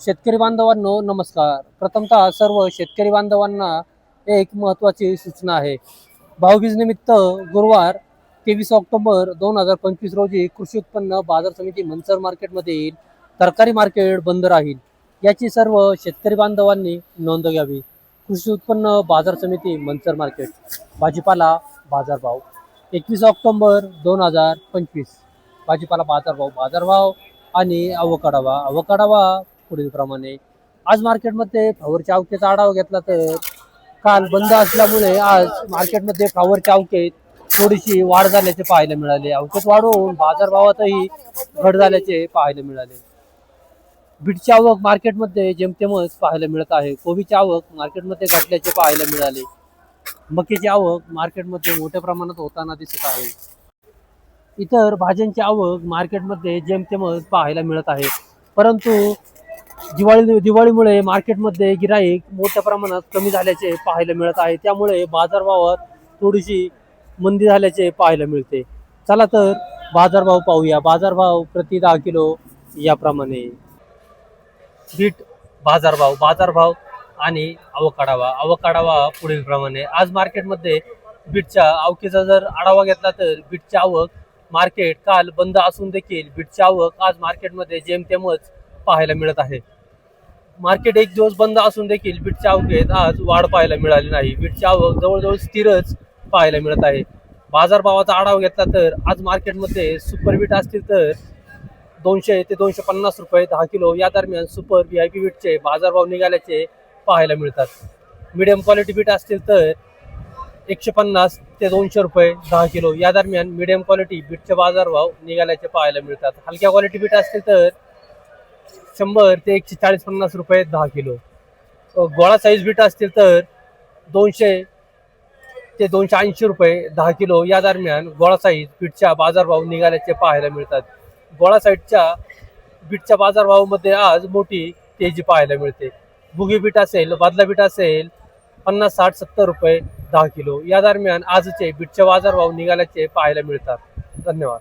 शेतकरी बांधवांनो नमस्कार. प्रथमतः सर्व शेतकरी बांधवांना एक महत्त्वाची सूचना आहे. भाऊबीज निमित्त गुरुवार तेवीस ऑक्टोबर दोन हजार पंचवीस रोजी कृषी उत्पन्न बाजार समिती मंचर मार्केटमधील तरकारी मार्केट बंद राहील. याची सर्व शेतकरी बांधवांनी नोंद घ्यावी. कृषी उत्पन्न बाजार समिती मंचर मार्केट. भाजीपाला बाजारभाव एकवीस ऑक्टोबर दोन हजार पंचवीस. भाजीपाला बाजारभाव बाजारभाव आणि अवकाढावा अवकाढावा पुढील प्रमाणे आज मार्केटमध्ये फ्लावरच्या अवकेचा आढावा घेतला तर काल बंद असल्यामुळे आज मार्केटमध्ये फ्लावरच्या अवकेत थोडीशी वाढ झाल्याचे पाहायला मिळाले. अवकेत वाढवून बाजारभावातही घट झाल्याचे पाहायला मिळाले. बीटची आवक मार्केटमध्ये जेमतेमच पाहायला मिळत आहे. कोबीची आवक मार्केटमध्ये घटल्याचे पाहायला मिळाले. मकीची आवक मार्केटमध्ये मोठ्या प्रमाणात होताना दिसत आहे. इतर भाज्यांची आवक मार्केटमध्ये जेमतेमच पाहायला मिळत आहे. परंतु दिवाळी दिवाळीमुळे मार्केटमध्ये गिराईक मोठ्या प्रमाणात कमी झाल्याचे पाहायला मिळत आहे. त्यामुळे बाजारभावात थोडीशी मंदी झाल्याचे पाहायला मिळते. चला तर बाजारभाव पाहूया. बाजारभाव प्रति दहा किलो याप्रमाणे. बीट बाजारभाव बाजारभाव आणि अवकाढावा. अवकाढावा पुढील प्रमाणे. आज मार्केटमध्ये बीटच्या आवकीचा जर आढावा घेतला तर बीटची आवक मार्केट काल बंद असून देखील बीटची आवक आज मार्केटमध्ये जेमतेमच पाहायला मिळत आहे. मार्केट एक दिवस बंद असून देखील बीटच्या आवकेत आज वाढ पाहायला मिळाली नाही. बीटची आवक जवळजवळ स्थिरच पाहायला मिळत आहे. बाजारभावाचा आढावा घेतला तर आज मार्केटमध्ये सुपर बीट असतील तर दोनशे ते दोनशे पन्नास रुपये दहा किलो. या दरम्यान सुपर व्ही आय पी बीटचे बाजारभाव निघाल्याचे पाहायला मिळतात. मिडियम क्वालिटी बीट असतील तर एकशे पन्नास ते दोनशे रुपये दहा किलो. या दरम्यान मिडियम क्वालिटी बीटचे बाजारभाव निघाल्याचे पाहायला मिळतात. हलक्या क्वालिटी बीट असतील तर शंभर ते एकशे चाळीस पन्नास रुपये दहा किलो. गोळा साईज बीट असतील तर दोनशे ते दोनशे ऐंशी रुपये दहा किलो या दरम्यान गोळा साईज बीटच्या बाजारभाव निघाल्याचे पाहायला मिळतात. गोळा साईडच्या बीटच्या बाजारभावामध्ये आज मोठी तेजी पाहायला मिळते. बुगी बीट असेल बादला बीट असेल पन्नास साठ सत्तर रुपये दहा किलो या दरम्यान आजचे बीटचे बाजारभाव निघाल्याचे पाहायला मिळतात. धन्यवाद.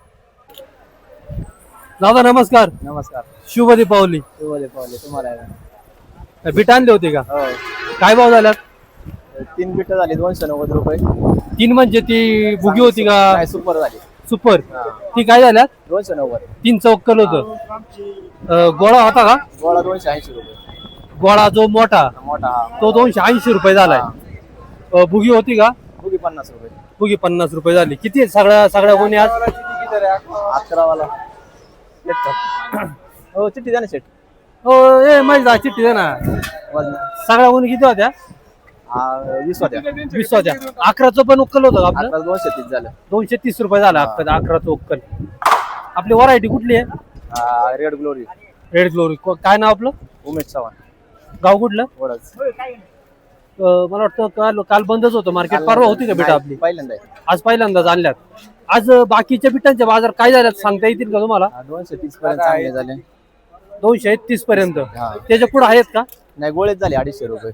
दादा नमस्कार. नमस्कार. शुभ दीपावली. शुभदे पावले तुम्हाला बीट आणले होते का? हो काय भाव झाला तीन बिट झाली दोनशे नव्वद रुपये. तीन म्हणजे ती बुगी होती का? काय सुपर झाली. सुपर. ती काय झाल्या दोनशे नव्वद. तीन चौक्कल होतं. गोळा होता का? गोळा दोनशे ऐंशी रुपये. गोळा जो मोठा मोठा हा तो दोनशे ऐंशी रुपये झालाय. अं, बुगी होती का? बुगी पन्नास रुपये. बुगी पन्नास रुपये झाली. किती आहेत सगळ्या सगळ्या कोणी आज? अकरावाला. येतो. हो चिठ्ठी द्या ना शेट हो ए माझी चिठ्ठी दे ना. वजन. सगळ्या कोणी किती होत्या? वीस होत्या. वीस होत्या. अकराचं पण उक्कल होतं आपलं? अकरा दोनशे तीस झालं. दोनशे तीस रुपये झाला अकरा अकराचं उक्कल आपली व्हरायटी कुठली आहे? रेड ग्लोरी रेड ग्लोरी काय नाव आपलं? उमेश चव्हाण. गाव कुठलं? वडच अं, मला वाटतं काल काल बंदच होतं मार्केट परवा होती का बेटा आपली? पहिल्यांदा आहे. आज पहिल्यांदाच आणल्यात. आज बाकीच्या बिटांचे बाजार काय झाल्यात सांगता येतील का तुम्हाला? दोनशे तीस पर्यंत चांगले झाले. दोनशे तीस पर्यंत. हा. त्याच्या पुढे आहेत का? नाही गोळेच झाले अडीचशे रुपये.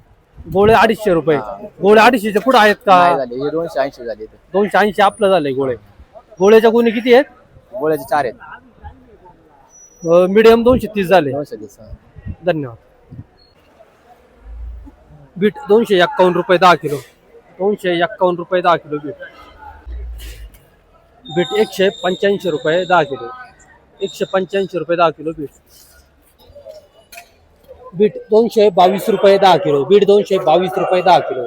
गोळे अडीचशे रुपये. गोळे अडीचशेच्या पुढे आहेत नाही का झाले हे दोनशे ऐंशी झाले इथे. दोनशे ऐंशी आपलं झालंय गोळे. गोळ्याच्या गुन्हे किती आहेत? गोळ्याचे चार आहेत. मिडियम दोनशे तीस झाले. दोनशे तीस हा. धन्यवाद. बीट दोनशे एक्कावन्न रुपये दहा किलो. दोनशे एक्कावन्न रुपये दहा किलो बीट. बीट एकशे पंच्याऐंशी रुपये दहा किलो एकशे पंच्याऐंशी रुपये दहा किलो बीट बीट दोनशे बावीस रुपये दहा किलो बीट दोनशे बावीस रुपये दहा किलो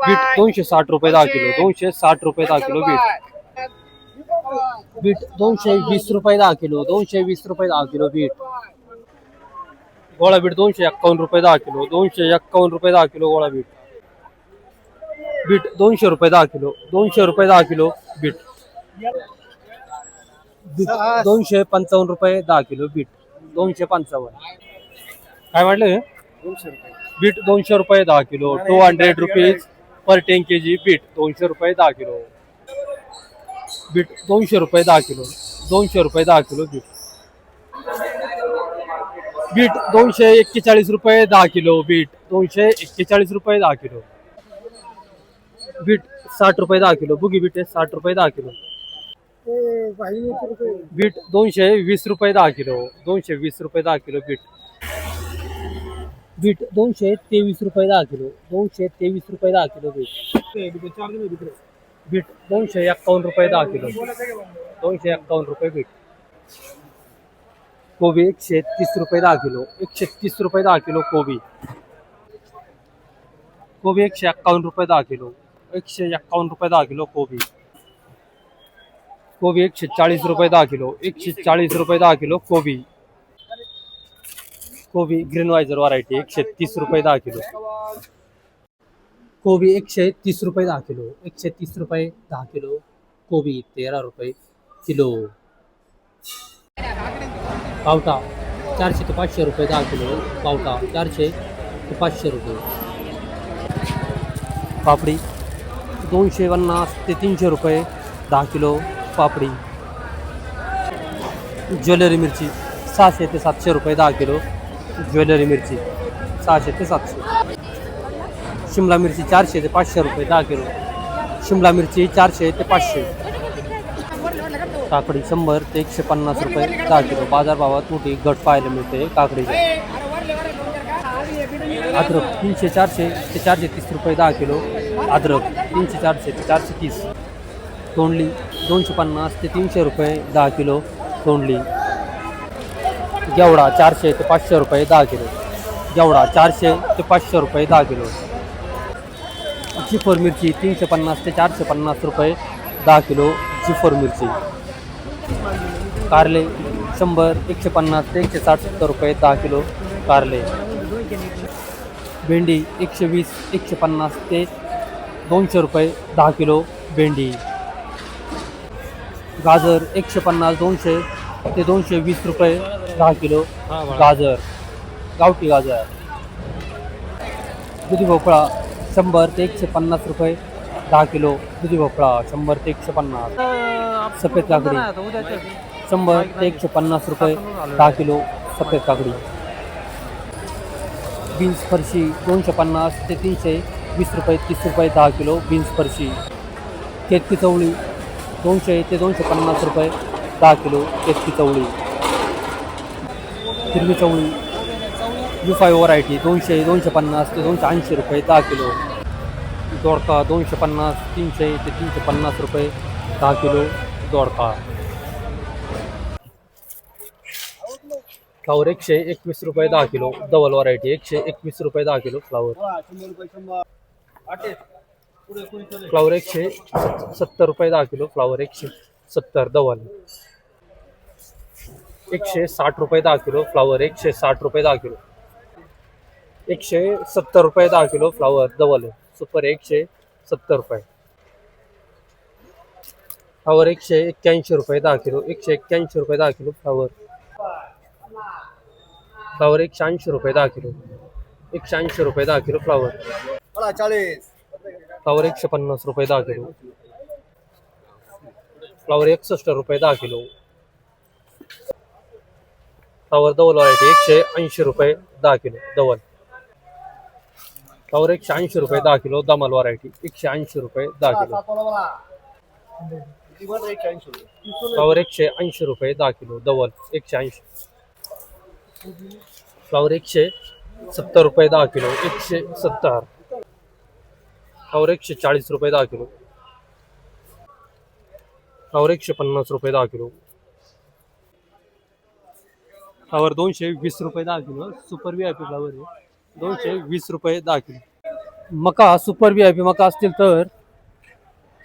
बीट दोनशे साठ रुपये दहा किलो दोनशे साठ रुपये दहा किलो बीट बीट दोनशे वीस रुपये दहा किलो दोनशे वीस रुपये दहा किलो बीट गोळा बीट दोनशे एक्कावन्न रुपये दहा किलो दोनशे एक्कावन्न रुपये दहा किलो गोळा बीट बीट दोनशे रुपये दहा किलो दोनशे रुपये दहा किलो बीट. बीट दोनशे पंचावन्न रुपये दहा किलो बीट दोनशे पंचावन्न. काय म्हटलं हे? बीट दोनशे रुपये दहा kilo two hundred rupees per ten K G beet दोनशे रुपये दहा किलो. बीट दोनशे रुपये दहा किलो दोनशे रुपये दहा किलो बीट. बीट दोनशे एक्केचाळीस रुपये दहा किलो बीट दोनशे एक्केचाळीस रुपये दहा किलो. बीट साठ रुपये दहा किलो बुगी बीट आहे साठ रुपये दहा किलो बीट दोनशे वीस रुपये दहा किलो दोनशे वीस रुपये दहा किलो बीट बीट दोनशे तेवीस रुपये दहा किलो दोनशे तेवीस रुपये दहा किलो बीट बीट दोनशे एक्कावन्न रुपये दहा किलो दोनशे एक्कावन्न रुपये बीट कोबी एकशे तीस रुपये दहा किलो एकशे तीस रुपये दहा किलो कोबी कोबी एकशे एक्कावन्न रुपये दहा किलो एकशे एक्कावन्न रुपये दहा किलो कोबी. कोबी एकशे चाळीस रुपये दहा किलो एकशे चाळीस रुपये दहा किलो कोबी. कोबी ग्रीन वायझर व्हरायटी एकशे तीस रुपये दहा किलो. कोबी एकशे तीस रुपये दहा किलो एकशे तीस रुपये दहा किलो. कोबी तेरा रुपये किलो. पावटा चारशे ते पाचशे रुपये दहा किलो. पावटा चारशे ते पाचशे रुपये पापडी दोनशे पन्नास ते तीनशे रुपये दहा किलो पापडी. ज्वेलरी मिरची सहाशे ते सातशे रुपये दहा किलो ज्वेलरी मिरची सहाशे ते सातशे. शिमला मिरची चारशे ते पाचशे रुपये दहा किलो. शिमला मिरची चारशे ते पाचशे. काकडी शंभर ते एकशे पन्नास रुपये दहा किलो. बाजारभावात मोठी घट पाहायला मिळते काकडीची अद्रक तीनशे चारशे ते चारशे तीस रुपये दहा किलो अद्रक. तीनशे चारशे ते चारशे तीस. तोंडली दोनशे पन्नास ते तीनशे रुपये दहा किलो तोंडली. गेवडा चारशे ते पाचशे रुपये दहा किलो. गेवडा चारशे ते पाचशे रुपये दहा किलो. जिफोर मिरची तीनशे पन्नास ते चारशे पन्नास रुपये दहा किलो जिफोर मिरची. कारले शंभर, एकशे पन्नास ते एकशे साठ रुपये दहा किलो कारले. भेंडी एकशे वीस, एकशे पन्नास ते दोनशे रुपये, दहा किलो भेंडी. गाजर एकशे पन्नास, दोनशे, ते दोनशे वीस रुपये, दहा किलो गाजर. गावठी गाजर. दुधी भोपळा शंभर ते एकशे पन्नास रुपये, दहा किलो दुधी भोपळा शंभर ते एकशे पन्नास. सफ़ेद काकडी शंभर ते एकशे पन्नास रुपये, दहा किलो सफ़ेद काकडी. बीन्स फरशी दोनशे पन्नास ते तीनशे वीस रुपये, तीस रुपये, दहा किलो बीन्स फरशी. केतकी चवळी, दोनशे, ते दोनशे पन्नास रुपये, दहा किलो केतकी चवळी. हिरवी चवळी यू फाय व्हरायटी दोनशे दोनशे पन्नास ते दोनशे ऐंशी रुपये, दहा किलो. दोडका, दोनशे पन्नास, तीनशे ते तीनशे पन्नास रुपये, दहा किलो दोडका. फ्लावर एकशे एकवीस रुपये, दहा किलो डबल व्हरायटी एकशे एकवीस रुपये, दहा किलो फ्लावर फ्लावर एकशे सत्तर रुपये दहा किलो, फ्लावर एकशे सत्तर डबल एकशे साठ रुपये दहा किलो, फ्लावर एकशे साठ रुपये दहा किलो. एकशे सत्तर रुपये दहा किलो, फ्लावर डबल सुपर एकशे सत्तर रुपये. फ्लावर एकशे एक्क्याऐंशी रुपये दहा किलो, एकशे एक्क्याऐंशी रुपये दहा किलो, फ्लावर. फ्लावर एकशे ऐंशी रुपये दहा किलो. एकशे ऐंशी रुपये दहा किलो, फ्लावर. चाळीस. फ्लावर एकशे पन्नास रुपये दहा किलो. फ्लावर एकसष्ट रुपये दहा किलो. फ्लावर डबल व्हरायटी एकशे ऐंशी रुपये दहा किलो डबल. फ्लावर एकशे ऐंशी रुपये दहा किलो दमल व्हरायटी एकशे ऐंशी रुपये दहा किलो. फ्लावर एकशे ऐंशी रुपये दहा किलो डबल एकशे ऐंशी. फ्लावर एकशे सत्तर रुपये दहा किलो एकशे सत्तर. फ्लावर एकशे चाळीस रुपये दहा किलो. फ्लावर एकशे पन्नास रुपये दहा किलो. फ्लावर दोनशे वीस रुपये दहा kilo. Super V I P flower आहे. दोनशे वीस रुपये दहा किलो. मका सुपर व्ही आय पी मका असतील तर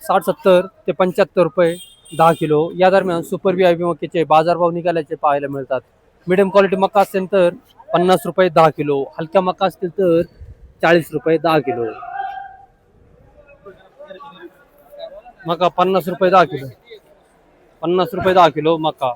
साठ सत्तर ते पंच्याहत्तर रुपये दहा किलो. या दरम्यान सुपर व्ही आय पी मक्याचे बाजारभाव निघाल्याचे पाहायला मिळतात. मिडियम क्वालिटी मका असेल तर पन्नास रुपये दहा किलो. हलक्या मका असतील तर चाळीस रुपये दहा किलो. मका पन्नास रुपये दहा किलो. पन्नास रुपये दहा किलो मका.